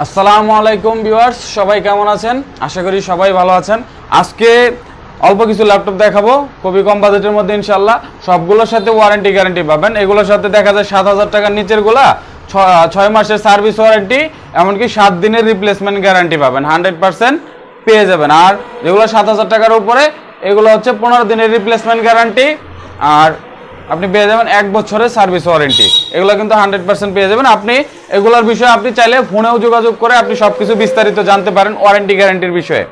আসসালামু আলাইকুম ভিউয়ার্স, সবাই কেমন আছেন? আশা করি সবাই ভালো আছেন। আজকে অল্প কিছু ল্যাপটপ দেখাবো, খুবই কম বাজেটের মধ্যে ইনশাল্লাহ সবগুলোর সাথে ওয়ারেন্টি গ্যারান্টি পাবেন। এগুলোর সাথে দেখা যায় সাত হাজার টাকার নিচেরগুলা ছ- ছয় মাসের সার্ভিস ওয়ারেন্টি এমনকি সাত দিনের রিপ্লেসমেন্ট গ্যারান্টি পাবেন। হান্ড্রেড পার্সেন্ট পেয়ে যাবেন। আর যেগুলো সাত হাজার টাকার উপরে, এগুলো হচ্ছে পনেরো দিনের রিপ্লেসমেন্ট গ্যারান্টি আর আপনি পেয়ে যাবেন এক বছরের সার্ভিস ওয়ারেন্টি। এগুলো কিন্তু হান্ড্রেড পার্সেন্ট পেয়ে যাবেন। আপনি এগুলোর বিষয়ে আপনি চাইলে ফোনেও যোগাযোগ করে আপনি সব কিছু বিস্তারিত জানতে পারেন ওয়ারেন্টি গ্যারান্টির বিষয়ে।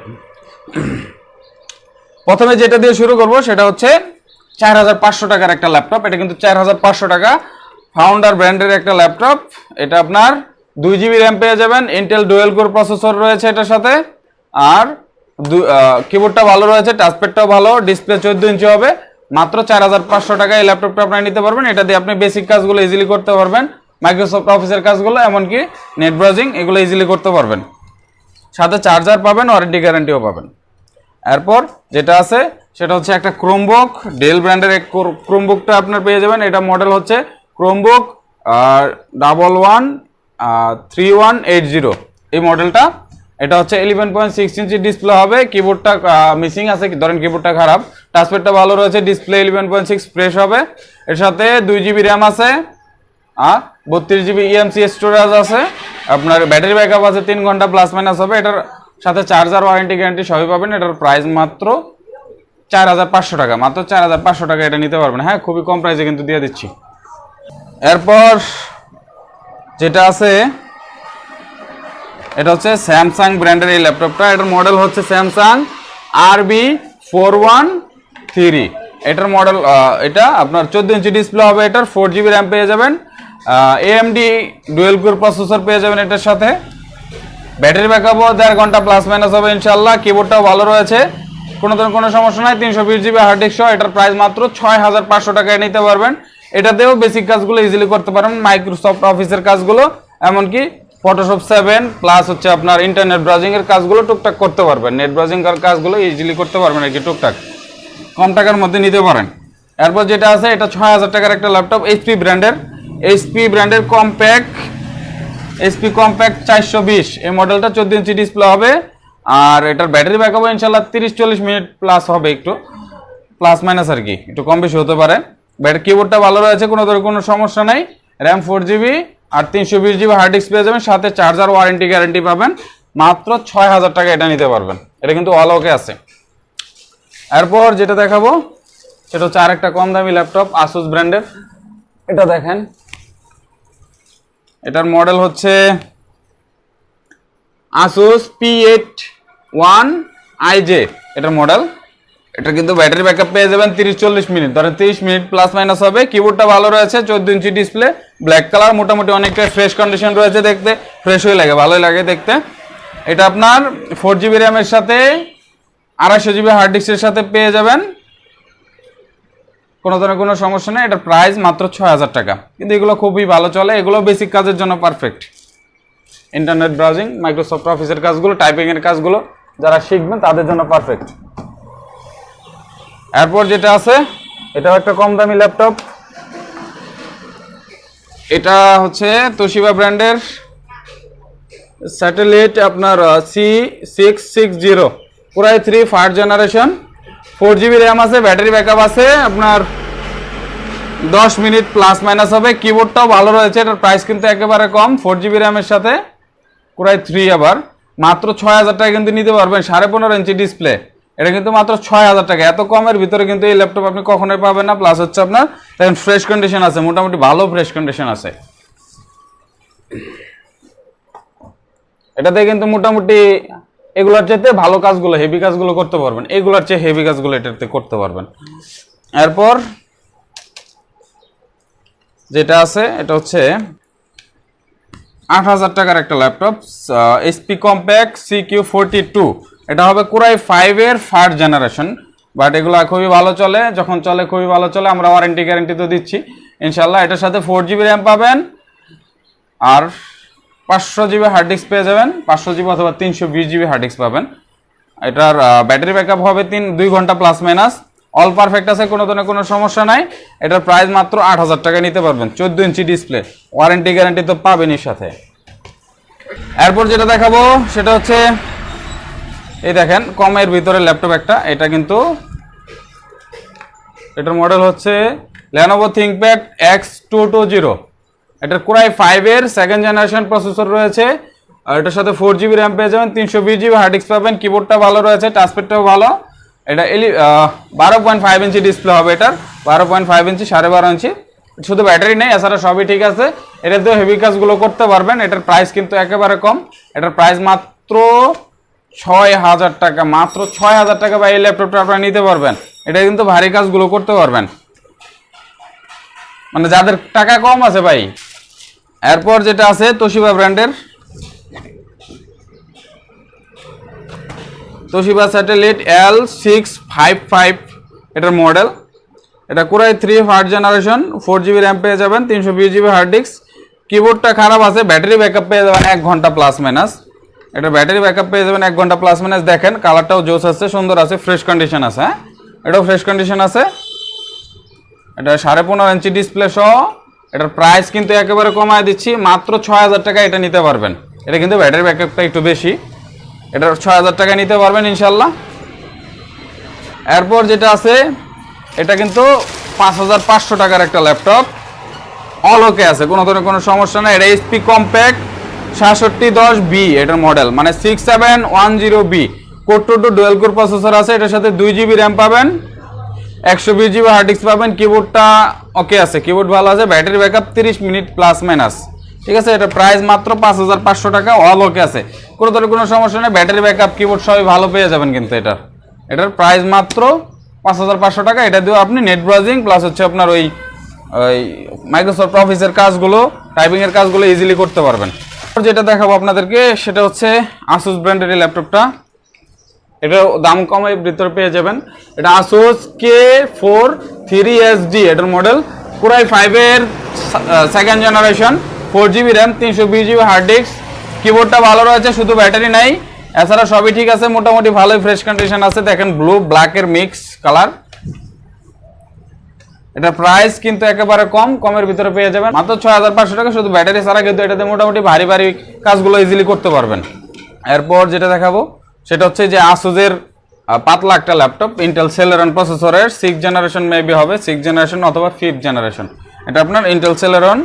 প্রথমে যেটা দিয়ে শুরু করব সেটা হচ্ছে চার হাজার পাঁচশো টাকার একটা ল্যাপটপ। এটা কিন্তু চার হাজার পাঁচশো টাকা। ফাউন্ডার ব্র্যান্ডের একটা ল্যাপটপ। এটা আপনার দুই জিবি র্যাম পেয়ে যাবেন। ইন্টেল ডুয়েল কোর প্রসেসর রয়েছে এটার সাথে। আর কিবোর্ডটা ভালো রয়েছে টাচপ্যাডটাও ভালো ডিসপ্লে চোদ্দ ইঞ্চি হবে। মাত্র চার হাজার পাঁচশো টাকায় ল্যাপটপটা আপনার নিতে পারবেন। এটা দিয়ে আপনি বেসিক কাজগুলো ইজিলি করতে পারবেন। মাইক্রোসফট অফিসের কাজগুলো, এমনকি নেট ব্রাউজিং এগুলো ইজিলি করতে পারবেন। সাথে চার্জার পাবেন ওয়ারেন্টি গ্যারান্টিও পাবেন। এরপর যেটা আছে, সেটা হচ্ছে একটা ক্রোমবুক ডেল ব্র্যান্ডের এক ক্রোমবুকটা আপনার পেয়ে যাবেন। এটা মডেল হচ্ছে Chromebook double one three one eight zero এই মডেলটা এটা হচ্ছে eleven point six inch display হবে। কিবোর্ডটা মিসিং আছে, ধরেন কিবোর্ডটা খারাপ। টাচপ্যাডটা ভালো রয়েছে display eleven point six fresh হবে। এর সাথে দুই জিবি র্যাম আছে আর বত্রিশ জিবি ইএমসি স্টোরেজ আছে। আপনার ব্যাটারি ব্যাকআপ আছে, তিন ঘণ্টা প্লাস মাইনাস হবে। এটার সাথে চার্জার ওয়ারেন্টি গ্যারান্টি সবই পাবেন। এটার প্রাইস মাত্র চার হাজার পাঁচশো টাকা। মাত্র চার হাজার পাঁচশো টাকা এটা নিতে পারবেন। হ্যাঁ খুবই কম প্রাইসে কিন্তু দিয়ে দিচ্ছি। এরপর যেটা আছে এটা হচ্ছে স্যামসাং ব্র্যান্ডের এই ল্যাপটপটা এটার মডেল হচ্ছে Samsung R B four one three এটার মডেল এটা আপনার চোদ্দ ইঞ্চি ডিসপ্লে হবে, এটার ফোর জিবি র্যাম পেয়ে যাবেন। এএমডি ডুয়েল কোর প্রসেসর পেয়ে যাবেন এটার সাথে। ব্যাটারি ব্যাকআপও দেড় ঘণ্টা প্লাস মাইনাস হবে ইনশাল্লাহ কিবোর্ডটাও ভালো রয়েছে। কোনো ধরনের কোনো সমস্যা নাই। তিনশো বিশ জিবি হার্ড ডিস্ক এটার প্রাইস মাত্র ছয় হাজার পাঁচশো টাকায় নিতে পারবেন। এটাতেও বেসিক কাজগুলো ইজিলি করতে পারবেন। মাইক্রোসফট অফিসের কাজগুলো, এমনকি ফটোশপ সেভেন প্লাস হচ্ছে আপনার ইন্টারনেট ব্রাউজিং এর কাজগুলো টুকটাক করতে পারবেন। নেট ব্রাউজিং এর কাজগুলো ইজিলি করতে পারবেন আর কি টুকটাক। কম টাকার মধ্যে নিতে পারেন। এরপর যেটা আছে, এটা ছয় হাজার টাকার একটা ল্যাপটপ এইচপি ব্র্যান্ডের এইচপি ব্র্যান্ডের কম্প্যাক্ট এসপি কম্প্যাক্ট চারশো বিশ। এই মডেলটা চোদ্দ ইঞ্চি ডিসপ্লে হবে। আর এটার ব্যাটারি ব্যাকআপ ইনশাল্লাহ তিরিশ চল্লিশ মিনিট প্লাস হবে একটু। প্লাস মাইনাস আর কি। একটু কম বেশি হতে পারে। ব্যাটারি কিবোর্ডটা ভালো রয়েছে, কোনো ধরনের কোনো সমস্যা নাই। র্যাম ফোর জিবি আর তিনশো বিশ জিবি হার্ড ডিস্ক পেয়ে যাবেন, সাথে চার্জার ওয়ারেন্টি গ্যারেন্টি পাবেন। মাত্র ছয় হাজার টাকা এটা নিতে পারবেন। এটা কিন্তু অল ওকে আছে। এরপর যেটা দেখাবো, সেটা হচ্ছে আরেকটা কম দামি ল্যাপটপ আসুস ব্র্যান্ডের এটা দেখেন। এটার মডেল হচ্ছে Asus P eight one IJ এটার মডেল এটা কিন্তু ব্যাটারি ব্যাকআপ পেয়ে যাবেন তিরিশ চল্লিশ মিনিট। ধরেন তিরিশ মিনিট প্লাস মাইনাস হবে। কিবোর্ডটা ভালো রয়েছে, চোদ্দ ইঞ্চি ডিসপ্লে ব্ল্যাক কালার মোটামুটি অনেকটা ফ্রেশ কন্ডিশন রয়েছে দেখতে। ফ্রেশই লাগে, ভালোই লাগে দেখতে। এটা আপনার ফোর জিবি র্যামের সাথে আড়াইশো জিবি হার্ড ডিস্কের সাথে পেয়ে যাবেন। কোনো ধরনের কোনো সমস্যা নেই। এটার প্রাইস মাত্র ছয় হাজার টাকা। কিন্তু এগুলো খুবই ভালো চলে। এগুলো বেসিক কাজের জন্য পারফেক্ট ইন্টারনেট ব্রাউজিং মাইক্রোসফট অফিসের কাজগুলো টাইপিংয়ের কাজগুলো, যারা শিখবেন তাদের জন্য পারফেক্ট এরপর যেটা আছে, এটাও একটা কম দামি ল্যাপটপ। এটা হচ্ছে তোশিবা ব্র্যান্ডের স্যাটেলাইট আপনার C six six zero core i three first generation four GB RAM আছে, ব্যাটারি ব্যাকআপ আছে, আপনার দশ মিনিট প্লাস মাইনাস হবে। কিবোর্ডটাও ভালো রয়েছে, এটার প্রাইস কিন্তু একেবারে কম ফোর জিবি র্যামের সাথে। পুরাই থ্রি আবার। মাত্র ছয় হাজার টাকা কিন্তু নিতে পারবেন সাড়ে পনেরো ইঞ্চি ডিসপ্লে এটা কিন্তু মাত্র ছয় হাজার টাকা। এত কমের ভিতরে কিন্তু এই ল্যাপটপ আপনি কখনোই পাবেন না প্লাস হচ্ছে আপনার, দেখেন ফ্রেশ কন্ডিশন আছে, মোটামুটি ভালো ফ্রেশ কন্ডিশন আছে। এটাতে কিন্তু মোটামুটি এগুলোর চাইতে ভালো কাজগুলো হেভি কাজগুলো করতে পারবেন। এগুলোর চেয়ে হেভি কাজগুলো এটাতে করতে পারবেন। এরপর যেটা আছে, এটা হচ্ছে আট হাজার টাকার একটা laptop HP Compaq C Q forty two এটা হবে কুরাই ফাইভের ফার্স্ট জেনারেশন বাট এগুলো খুবই ভালো চলে, যখন চলে খুবই ভালো চলে, আমরা ওয়ারেন্টি গ্যারেন্টি তো দিচ্ছি। ইনশাল্লাহ এটার সাথে ফোর জিবি র্যাম পাবেন, আর পাঁচশো জিবি হার্ড ডিস্ক পেয়ে যাবেন, পাঁচশো জিবি অথবা তিনশো বিশ জিবি হার্ড ডিস্ক পাবেন। এটার ব্যাটারি ব্যাকআপ হবে তিন, দুই ঘণ্টা প্লাস মাইনাস অল পারফেক্ট আছে, কোনো ধরনের কোনো সমস্যা নাই। এটার প্রাইস মাত্র আট হাজার টাকা নিতে পারবেন, চোদ্দ ইঞ্চি ডিসপ্লে ওয়ারেন্টি গ্যারান্টি তো পাবেনই সাথে। এরপর যেটা দেখাবো, সেটা হচ্ছে এই দেখেন, কমের ভিতরে ল্যাপটপ একটা। এটা কিন্তু এটার মডেল হচ্ছে Lenovo ThinkPad X two two zero এটার কোরাই ফাইভের সেকেন্ড জেনারেশন প্রসেসর রয়েছে। আর এটার সাথে ফোর জিবি র্যাম পেয়ে যাবেন, তিনশো বিশ জিবি হার্ড ডিস্ক পাবেন কিবোর্ডটা ভালো রয়েছে টাচপ্যাডটাও ভালো। এটা এলি বারো পয়েন্ট ফাইভ ইঞ্চি ডিসপ্লে হবে এটার, বারো পয়েন্ট ফাইভ ইঞ্চি, সাড়ে বারো ইঞ্চি। শুধু ব্যাটারি নেই, এছাড়া সবই ঠিক আছে। এটা দিয়ে হেভি কাজগুলো করতে পারবেন, এটার প্রাইস কিন্তু একেবারে কম। এটার প্রাইস মাত্র ছয় হাজার টাকা, মাত্র ছয় হাজার টাকা বা এই ল্যাপটপটা আপনারা নিতে পারবেন। এটা কিন্তু ভারী কাজগুলো করতে পারবেন। মানে যাদের টাকা কম আছে ভাই, এরপর যেটা আছে তোশিবা ব্র্যান্ডের, Toshiba Satellite L six five five, এটার মডেল। এটা core i three first generation, four GB RAM পেয়ে যাবেন, তিনশো বিশ জিবি হার্ড ডিস্ক। কিবোর্ডটা খারাপ আছে, ব্যাটারি ব্যাকআপ পেয়ে যাবেন এক ঘণ্টা প্লাস মাইনাস এটা ব্যাটারি ব্যাকআপ পেয়ে যাবেন এক ঘণ্টা প্লাস মাইনাস দেখেন কালারটাও জোস আছে, সুন্দর আছে ফ্রেশ কন্ডিশন আছে হ্যাঁ? এটাও ফ্রেশ কন্ডিশন আছে। এটা সাড়ে পনেরো ইঞ্চি ডিসপ্লে সহ, এটার প্রাইস কিন্তু একেবারে কমায় দিচ্ছি, মাত্র ছয় হাজার টাকা এটা নিতে পারবেন। এটা কিন্তু ব্যাটারি ব্যাকআপটা একটু বেশি। এটার ছয় হাজার টাকা নিতে পারবেন ইনশাল্লাহ এরপর যেটা আছে, এটা কিন্তু পাঁচ হাজার পাঁচশো টাকার একটা ল্যাপটপ অলকে আছে, কোনো ধরনের কোনো সমস্যা নেই। এটা এসপি কম্প্যাক্ট সাতষট্টি দশ বি, এটার মডেল মানে six seven one zero B core two two dual core processor আছে, এটার সাথে দুই জিবি র্যাম পাবেন। একশো বিশ জিবি হার্ড ডিস্ক পাবেন কিবোর্ডটা ওকে আছে কিবোর্ড ভালো আছে ব্যাটারি ব্যাকআপ তিরিশ মিনিট প্লাস মাইনাস ঠিক আছে, এটা প্রাইস মাত্র পাঁচ হাজার পাঁচশো টাকা অল ওকে আছে। কোনো ধরনের কোনো সমস্যা নেই ব্যাটারি ব্যাকআপ কিবোর্ড সবই ভালো পেয়ে যাবেন কিন্তু এটার এটার প্রাইস মাত্র পাঁচ হাজার পাঁচশো টাকা, এটা দিয়েও আপনি নেট ব্রাউজিং প্লাস হচ্ছে আপনার ওই ওই মাইক্রোসফট অফিসের কাজগুলো টাইপিংয়ের কাজগুলো ইজিলি করতে পারবেন। যেটা দেখাবো আপনাদেরকে, সেটা হচ্ছে আসুস ব্র্যান্ডের এই ল্যাপটপটা। এটা দাম কমে ভিতরে পেয়ে যাবেন। এটা Asus K four three D এটার মডেল পুরাই ফাইভের second generation four GB RAM তিনশো বিশ জিবি হার্ড ডিস্ক কিবোর্ডটা ভালো রয়েছে, শুধু ব্যাটারি নাই। এছাড়া সবই ঠিক আছে, মোটামুটি ভালোই ফ্রেশ কন্ডিশন আছে। দেখেন ব্লু ব্ল্যাকের মিক্স কালার এটা প্রাইস কিন্তু একেবারে কম, কমের ভিতরে পেয়ে যাবেন। মাত্র ছয় হাজার পাঁচশো টাকা, শুধু ব্যাটারি ছাড়া কিন্তু এটাতে মোটামুটি ভারী ভারী কাজগুলো ইজিলি করতে পারবেন। এরপর যেটা দেখাবো, সেটা হচ্ছে যে আসুজের পাতলা একটা ল্যাপটপ ইন্টেল সেলেরন প্রসেসরের সিক্স জেনারেশন মেবি হবে সিক্স জেনারেশন অথবা ফিফথ জেনারেশন এটা আপনার ইন্টেল সেলেরন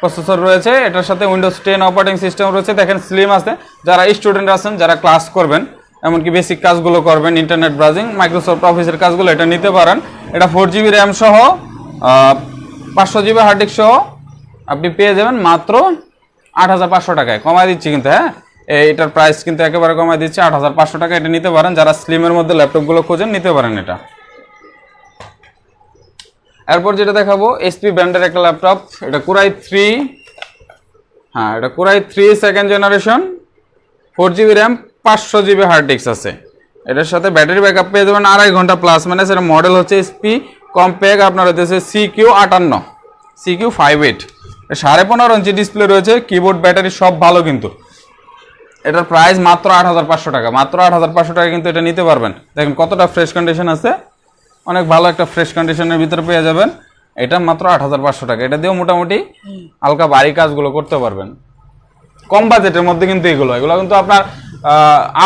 প্রসেসর রয়েছে, এটার সাথে উইন্ডোজ টেন অপারেটিং সিস্টেম রয়েছে। দেখেন স্লিম আছে। যারা স্টুডেন্ট আছেন, যারা ক্লাস করবেন, এমনকি বেসিক কাজগুলো করবেন ইন্টারনেট ব্রাউজিং মাইক্রোসফট অফিসের কাজগুলো এটা নিতে পারেন। এটা ফোর জিবি র্যাম সহ পাঁচশো জিবি হার্ড ডিস্ক সহ আপনি পেয়ে যাবেন মাত্র আট হাজার পাঁচশো টাকায়। কমায় দিচ্ছি কিন্তু হ্যাঁ? এটার প্রাইস কিন্তু একেবারে কমায় দিচ্ছি, আট হাজার পাঁচশো টাকা এটা নিতে পারেন। যারা স্লিমের মধ্যে ল্যাপটপগুলো খোঁজেন, নিতে পারেন এটা। এরপর যেটা দেখাবো এসপি ব্র্যান্ডের একটা ল্যাপটপ এটা কুরাই থ্রি হ্যাঁ এটা core i three second generation four GB RAM পাঁচশো জিবি হার্ড ডিস্ক আছে। এটার সাথে ব্যাটারি ব্যাকআপ পেয়ে যাবেন আড়াই ঘণ্টা প্লাস মানে সেটা মডেল হচ্ছে এসপি কম্প্যাক আপনার হচ্ছে সি কিউ আটান্ন সি কিউ ফাইভ এইট সাড়ে পনেরো ইঞ্চি ডিসপ্লে রয়েছে কিবোর্ড ব্যাটারি সব ভালো কিন্তু। এটার প্রাইস মাত্র আট হাজার পাঁচশো টাকা মাত্র আট হাজার পাঁচশো টাকা কিন্তু এটা নিতে পারবেন। দেখেন কতটা ফ্রেশ কন্ডিশন আছে অনেক ভালো একটা ফ্রেশ কন্ডিশনের ভিতরে পেয়ে যাবেন। এটা মাত্র আট হাজার পাঁচশো টাকা এটা দিয়েও মোটামুটি হালকা বাড়ি কাজগুলো করতে পারবেন। কম বাজেটের মধ্যে কিন্তু এগুলো এগুলো কিন্তু আপনার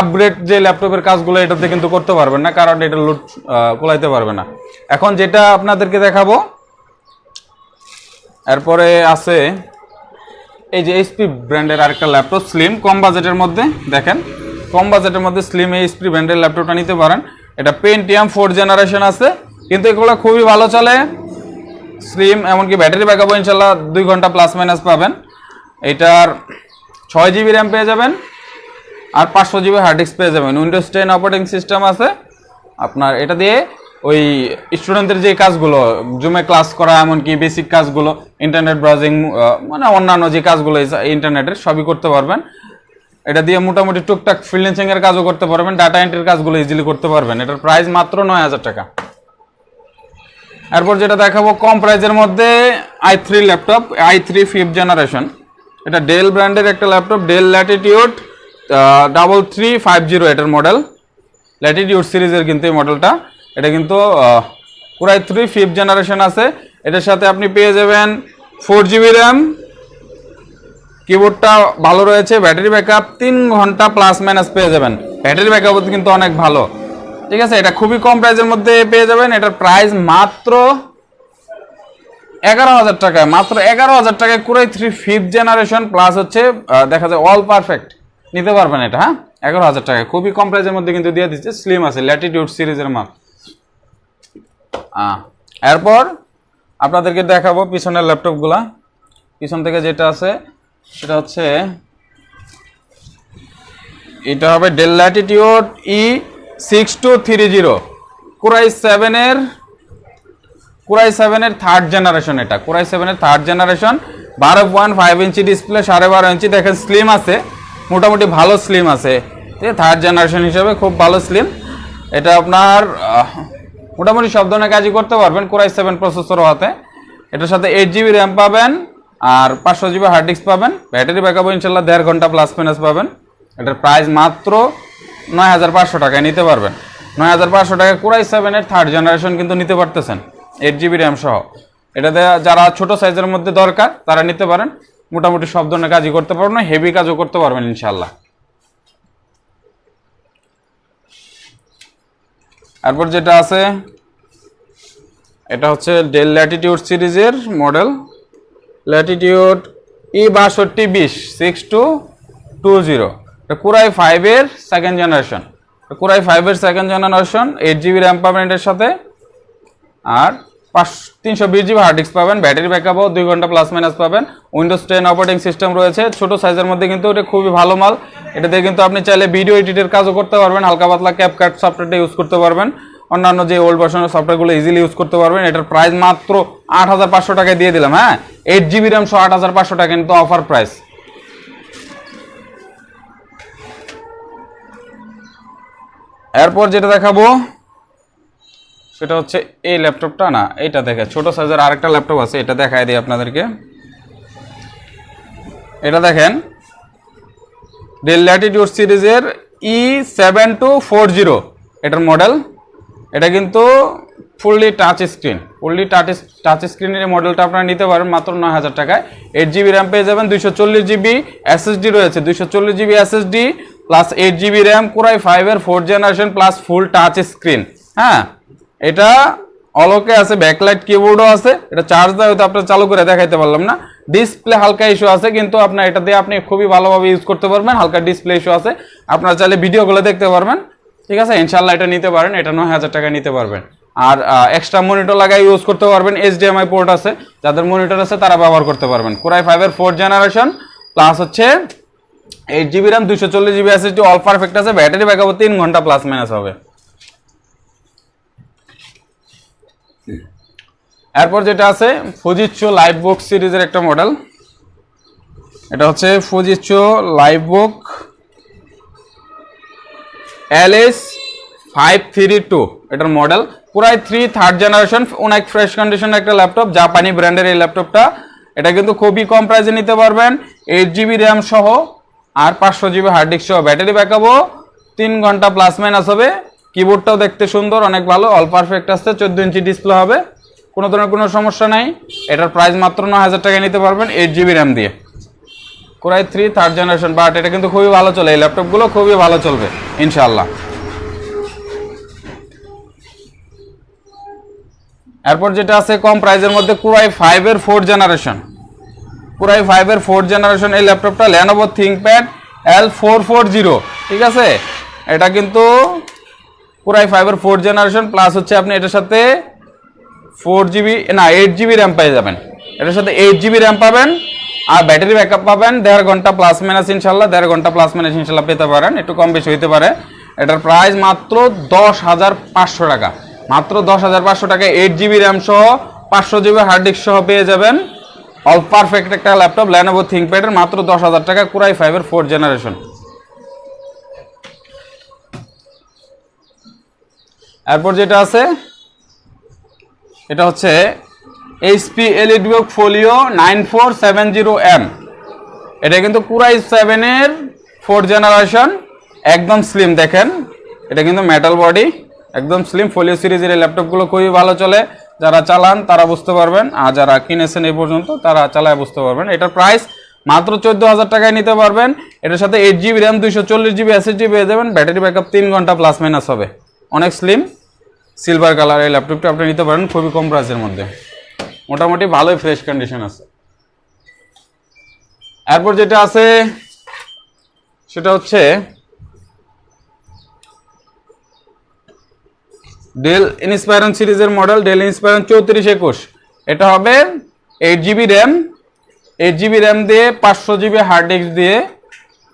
আপগ্রেড যে ল্যাপটপের কাজগুলো এটাতে কিন্তু করতে পারবেন না, কারণ এটা লুট কোলাইতে পারবে না। এখন যেটা আপনাদেরকে দেখাবো, এরপরে আছে এই যে এইচপি ব্র্যান্ডের আরেকটা ল্যাপটপ স্লিম কম বাজেটের মধ্যে, দেখেন, কম বাজেটের মধ্যে স্লিম এইচপি ব্র্যান্ডের ল্যাপটপটা নিতে পারেন। এটা পেন্টিয়াম ফোর জেনারেশন আছে, কিন্তু এগুলো খুবই ভালো চলে। স্লিম এমনকি ব্যাটারি ব্যাকআপ ইনশাল্লাহ দুই ঘণ্টা প্লাস মাইনাস পাবেন। এটার ছয় জিবি র্যাম পেয়ে যাবেন। আর পাঁচশো জিবি হার্ড ডিস্ক পেয়ে যাবেন। উইন্ডোজ টেন অপারেটিং সিস্টেম আছে। আপনার এটা দিয়ে ওই স্টুডেন্টদের যে কাজগুলো জুমে ক্লাস করা, এমনকি বেসিক কাজগুলো ইন্টারনেট ব্রাউজিং মানে অন্যান্য যে কাজগুলো ইন্টারনেটের সবই করতে পারবেন। এটা দিয়ে মোটামুটি টুকটাক ফ্রিল্যান্সিং এর কাজও করতে পারবেন ডাটা এন্ট্রির কাজগুলো ইজিলি করতে পারবেন। এটার প্রাইস মাত্র নয় হাজার টাকা। এরপর যেটা দেখাবো, কম প্রাইজের মধ্যে i three laptop i three fifth generation এটা ডেল ব্র্যান্ডের একটা laptop Dell Latitude double three five zero এটার মডেল ল্যাটিটিউড সিরিজের কিন্তু এই মডেলটা এটা কিন্তু পুরাই থ্রি ফিফথ জেনারেশন আছে। এটার সাথে আপনি পেয়ে যাবেন ফোর জিবি র্যাম কিবোর্ডটা ভালো রয়েছে ব্যাটারি ব্যাকআপ তিন ঘণ্টা প্লাস মাইনাস পেয়ে যাবেন। ব্যাটারি ব্যাকআপ কিন্তু অনেক ভালো। ঠিক আছে? এটা খুবই কম প্রাইসের মধ্যে পেয়ে যাবেন। এটার প্রাইস মাত্র এগারো হাজার টাকায়, মাত্র এগারো হাজার টাকায় core i three fifth generation plus হচ্ছে দেখা যায় অল পারফেক্ট নিতে পারবেন এটা হ্যাঁ? এগারো হাজার টাকা। খুবই কম প্রাইসের মধ্যে কিন্তু দিয়ে দিচ্ছে। স্লিম আছে ল্যাটিটিউড সিরিজের আহ, এরপর আপনাদেরকে দেখাবো পিছনের ল্যাপটপগুলা পিছন থেকে যেটা আছে সেটা হচ্ছে এটা হবে Dell Latitude E six two three zero core i সেভেনের কুরাই সেভেনের থার্ড জেনারেশন এটা। কুরাই সেভেনের থার্ড জেনারেশন বারো পয়েন্ট ফাইভ ইঞ্চি ডিসপ্লে সাড়ে বারো ইঞ্চি দেখেন স্লিম আছে। মোটামুটি ভালো স্লিম আছে। থার্ড জেনারেশন হিসাবে খুব ভালো স্লিম এটা আপনার মোটামুটি সব ধরনের কাজই করতে পারবেন কুরাই সেভেন প্রসেসর হাতে। এটার সাথে এইট জিবি র্যাম পাবেন আর পাঁচশো জিবি হার্ড ডিস্ক পাবেন। ব্যাটারি ব্যাকআপ ইনশাল্লাহ দেড় ঘণ্টা প্লাস মাইনাস পাবেন। এটার প্রাইস মাত্র নয় হাজার পাঁচশো টাকায় নিতে পারবেন। নয় হাজার পাঁচশো টাকায় কুরাই সেভেনের থার্ড জেনারেশন কিন্তু নিতে পারতেছেন। এইট জিবি র্যাম সহ। এটাতে যারা ছোট সাইজের মধ্যে দরকার, তারা নিতে পারেন। মোটামুটি সব ধরনের কাজই করতে পারবেন হেভি কাজও করতে পারবেন ইনশাল্লাহ এরপর যেটা আছে, এটা হচ্ছে ডেল ল্যাটিটিউড সিরিজের মডেল। ল্যাটিটিউড ই বাষট্টি বিশ six two two zero core i ফাইভের সেকেন্ড জেনারেশন কুরাই ফাইভের second generation eight GB RAM সাথে। আর তিনশো বিশ জিবি হার্ড ডিস্ক পাবেন ব্যাটারি ব্যাকআপও দুই ঘণ্টা প্লাস মাইনাস পাবেন। উইন্ডোজ টেন অপারেটিং সিস্টেম রয়েছে, ছোট সাইজের মধ্যে কিন্তু এটা খুবই ভালো মাল। এটাতে কিন্তু আপনি চাইলে ভিডিও এডিটের কাজও করতে পারবেন, হালকা পাতলা ক্যাপকাট সফটওয়্যারটা ইউজ করতে পারবেন। অন্যান্য যে ওল্ড ভার্সনের সফটওয়্যারগুলো ইজিলি ইউজ করতে পারবেন, এটার প্রাইস মাত্র আট হাজার পাঁচশো টাকায় দিয়ে দিলাম হ্যাঁ? এইট জিবি র্যাম সহ আট হাজার পাঁচশো টাকা কিন্তু অফার প্রাইস এরপর যেটা দেখাবো সেটা হচ্ছে এই ল্যাপটপটা না এটা দেখে ছোট সাইজের আরেকটা ল্যাপটপ আছে, এটা দেখায় দিই আপনাদেরকে। এটা দেখেন ডেল ল্যাটিটিউড সিরিজের E seven two four zero এটার মডেল এটা কিন্তু fully touch screen fully touch touch স্ক্রিনের মডেলটা আপনারা নিতে পারেন মাত্র নয় হাজার টাকায়। এইট জিবি র্যাম পেয়ে যাবেন, দুইশো চল্লিশ জিবি এসএসডি রয়েছে, দুইশো চল্লিশ GB SSD plus eight GB RAM core i ফাইভের fourth generation plus full touch screen হ্যাঁ? এটা অলোকে আছে ব্যাকলাইট কিবোর্ডও আছে, এটা চার্জ দেওয়া হয়তো আপনার চালু করে দেখাইতে পারলাম না। ডিসপ্লে হালকা ইস্যু আছে, কিন্তু আপনার এটা দিয়ে আপনি খুবই ভালোভাবে ইউজ করতে পারবেন, হালকা ডিসপ্লে ইস্যু আছে। আপনার চাইলে ভিডিওগুলো দেখতে পারবেন, ঠিক আছে? ইনশাল্লাহ এটা নিতে পারেন, এটা নয় হাজার টাকা নিতে পারবেন। আর এক্সট্রা মনিটর লাগাই ইউজ করতে পারবেন এইচডিএমআই পোর্ট আছে, যাদের মনিটর আছে তারা ব্যবহার করতে পারবেন। কোরাই ফাইভের ফোর্থ জেনারেশন প্লাস হচ্ছে এইট জিবি র্যাম দুশো চল্লিশ জিবি এসএসডি অল পারফেক্ট আছে ব্যাটারি ব্যাকআপ তিন ঘণ্টা প্লাস মাইনাস হবে। এরপর যেটা আছে ফুজিচ্ছো লাইভ বুক সিরিজের একটা মডেল। এটা হচ্ছে Fujitsu LifeBook L S five three two এটার model. Core i three third generation অনেক ফ্রেশ কন্ডিশনের একটা ল্যাপটপ জাপানি ব্র্যান্ডের এই ল্যাপটপটা এটা কিন্তু খুবই কম প্রাইসে নিতে পারবেন এইট জিবি র্যাম সহ, আর পাঁচশো জিবি হার্ড ডিস্ক সহ। ব্যাটারি ব্যাকআপও তিন ঘণ্টা প্লাস মাইনাস হবে। কিবোর্ডটাও দেখতে সুন্দর, অনেক ভালো অল পারফেক্ট আসছে চোদ্দ ইঞ্চি ডিসপ্লে হবে। কোনো ধরনের কোনো সমস্যা নাই। এটার প্রাইস মাত্র ন হাজার টাকায় নিতে পারবেন এইট জিবি র্যাম দিয়ে। Core i three third generation but এটা কিন্তু খুবই ভালো চলে। এই ল্যাপটপগুলো খুবই ভালো চলবে ইনশাল্লাহ এরপর যেটা আছে কম প্রাইসের মধ্যে কুরাই ফাইভের ফোর্থ জেনারেশন কুরাই ফাইভের ফোর্থ জেনারেশন এই ল্যাপটপটা Lenovo ThinkPad L four four zero ঠিক আছে? এটা কিন্তু কুরাই ফাইভের ফোর্থ জেনারেশন প্লাস হচ্ছে আপনি এটার সাথে ফোর জিবি, না এইট জিবি র্যাম পেয়ে যাবেন। এটার সাথে এইট জিবি র্যাম পাবেন, আর ব্যাটারি ব্যাকআপ পাবেন, দেড় ঘণ্টা প্লাস মাইনাস ইনশাল্লাহ, দেড় ঘণ্টা প্লাস মাইনাস ইনশাল্লাহ পেতে পারেন, একটু কম বেশি হইতে পারে। এটার প্রাইস মাত্র দশ হাজার পাঁচশো টাকা। মাত্র দশ হাজার পাঁচশো টাকা এইট জিবি র্যাম সহ পাঁচশো জিবি হার্ড ডিস্ক সহ পেয়ে যাবেন। অল পারফেক্ট একটা ল্যাপটপ ল্যানোভো থিঙ্কপ্যাডের মাত্র দশ হাজার টাকা কুরাই ফাইভের ফোর্থ জেনারেশন এরপর যেটা আছে এটা হচ্ছে HP EliteBook Folio nine four seven zero M এটা কিন্তু পুরাই সেভেনের ফোর জেনারেশন একদম স্লিম দেখেন। এটা কিন্তু মেটাল বডি একদম স্লিম ফোলিও সিরিজের এই ল্যাপটপগুলো খুবই ভালো চলে। যারা চালান, তারা বুঝতে পারবেন। আর যারা কিনেছেন এই পর্যন্ত, তারা চালায় বুঝতে পারবেন। এটার প্রাইস মাত্র চোদ্দ হাজার টাকায় নিতে পারবেন। এটার সাথে এইট জিবি র্যাম দুইশো চল্লিশ জিবি এসএসডি পেয়ে যাবেন। ব্যাটারি ব্যাকআপ তিন ঘণ্টা প্লাস মাইনাস হবে। অনেক স্লিম সিলভার কালার এই ল্যাপটপটা আপনি নিতে পারেন, খুবই কম প্রাইসের মধ্যে। মোটামুটি ভালোই ফ্রেশ কন্ডিশন আছে। এরপর যেটা আছে, সেটা হচ্ছে ডেল ইনস্পায়রন সিরিজের মডেল ডেল ইনস্পায়রন চৌত্রিশ একুশ। এটা হবে eight GB RAM eight GB RAM দিয়ে পাঁচশো জিবি হার্ড ডিস্ক দিয়ে,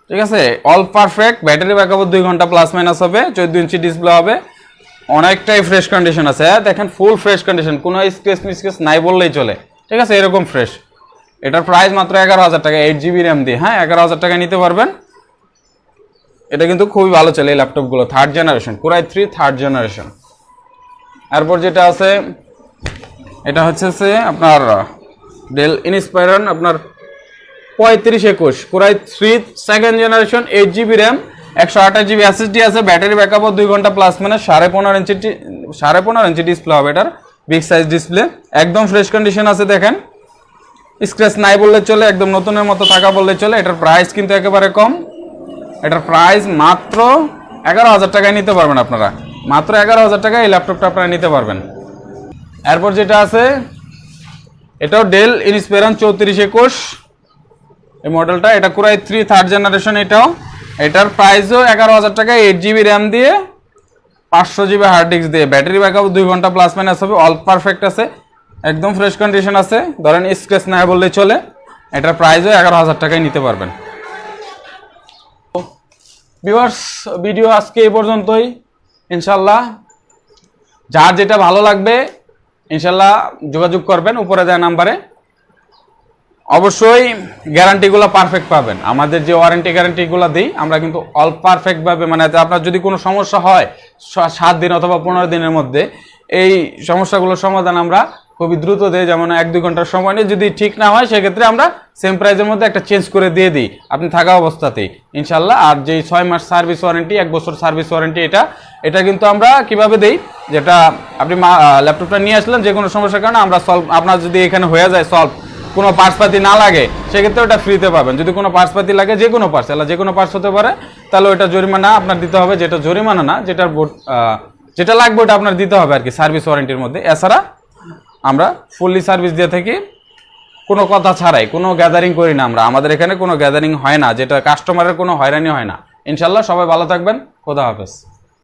ঠিক আছে? অল পারফেক্ট ব্যাটারি ব্যাকআপ দুই ঘণ্টা প্লাস মাইনাস হবে। চোদ্দ ইঞ্চি ডিসপ্লে হবে। অনেকটাই ফ্রেশ কন্ডিশন আছে। হ্যাঁ দেখেন ফুল ফ্রেশ কন্ডিশন কোনো স্কেচ মিসকেচ নাই বললেই চলে। ঠিক আছে, এরকম ফ্রেশ এটার প্রাইস মাত্র এগারো হাজার টাকা এইট জিবি র্যাম দিয়ে। হ্যাঁ এগারো হাজার টাকা নিতে পারবেন। এটা কিন্তু খুবই ভালো চলে এই ল্যাপটপগুলো third generation core i three third generation এরপর যেটা আছে, এটা হচ্ছে সে আপনার ডেল ইনস্পায়রন আপনার পঁয়ত্রিশ একুশ, core i three second generation eight GB RAM একশো আঠাশ জিবি এসএসডি আছে, ব্যাটারি ব্যাকআপও দুই ঘণ্টা প্লাস মানে সাড়ে পনেরো ইঞ্চি সাড়ে পনেরো ইঞ্চি ডিসপ্লে হবে এটার বিগ সাইজ ডিসপ্লে একদম ফ্রেশ কন্ডিশন আছে, দেখেন। স্ক্র্যাচ নাই বললে চলে, একদম নতুনের মতো থাকা বললে চলে, এটার প্রাইস কিন্তু একেবারে কম। এটার প্রাইস মাত্র এগারো হাজার টাকায় নিতে পারবেন আপনারা। মাত্র এগারো হাজার টাকায় এই ল্যাপটপটা আপনারা নিতে পারবেন। এরপর যেটা আছে, এটাও ডেল ইনস্পেরান চৌত্রিশ একুশ। এই মডেলটা এটা কুরাই থ্রি থার্ড জেনারেশন এটাও। এটার প্রাইসও এগারো হাজার টাকা এইট জিবি র্যাম দিয়ে পাঁচশো জিবি হার্ড ডিস্ক দিয়ে। ব্যাটারি ব্যাকআপ দুই ঘণ্টা প্লাস মাইনাস হবে অল পারফেক্ট আছে। একদম ফ্রেশ কন্ডিশন আছে। ধরেন স্ক্রেচ না বললেই চলে। এটার প্রাইসও এগারো হাজার টাকায় নিতে পারবেন। ভিউয়ার্স ভিডিও আজকে এই পর্যন্তই। ইনশাল্লাহ যার যেটা ভালো লাগবে, ইনশাল্লাহ যোগাযোগ করবেন উপরে দেওয়া নাম্বারে। অবশ্যই গ্যারান্টিগুলো পারফেক্ট পাবেন। আমাদের যে ওয়ারেন্টি গ্যারান্টিগুলো দিই, আমরা কিন্তু অল পারফেক্টভাবে মানে আপনার যদি কোনো সমস্যা হয় সাত দিন অথবা পনেরো দিনের মধ্যে, এই সমস্যাগুলোর সমাধান আমরা খুবই দ্রুত দিই, যেমন এক দুই ঘণ্টার সময় নিয়ে যদি ঠিক না হয়, সেক্ষেত্রে আমরা সেম প্রাইজের মধ্যে একটা চেঞ্জ করে দিয়ে দিই, আপনি থাকা অবস্থাতেই। ইনশাল্লাহ আর যেই ছয় মাস সার্ভিস ওয়ারেন্টি এক বছর সার্ভিস ওয়ারেন্টি এটা এটা কিন্তু আমরা কীভাবে দেই, যেটা আপনি ল্যাপটপটা নিয়ে আসলেন যে কোনো সমস্যার কারণে আমরা সলভ আপনার যদি এখানে হয়ে যায় সলভ কোনো পার্সপাতি না লাগে, সেক্ষেত্রে ওটা ফ্রিতে পাবেন। যদি কোনো পার্সপাতি লাগে, যে কোনো পার্স এলা যে কোনো পার্স হতে পারে, তাহলে ওটা জরিমানা আপনার দিতে হবে, যেটা জরিমানা না, যেটার যেটা লাগবে ওটা আপনার দিতে হবে আর কি সার্ভিস ওয়ারেন্টির মধ্যে। এছাড়া আমরা ফুললি সার্ভিস দিয়ে থাকি, কোনো কথা ছাড়াই, কোনো গ্যাদারিং করি না আমরা। আমাদের এখানে কোনো গ্যাদারিং হয় না, যেটা কাস্টমারের কোনো হয়রানি হয় না। ইনশাল্লাহ সবাই ভালো থাকবেন, খোদা হাফেজ।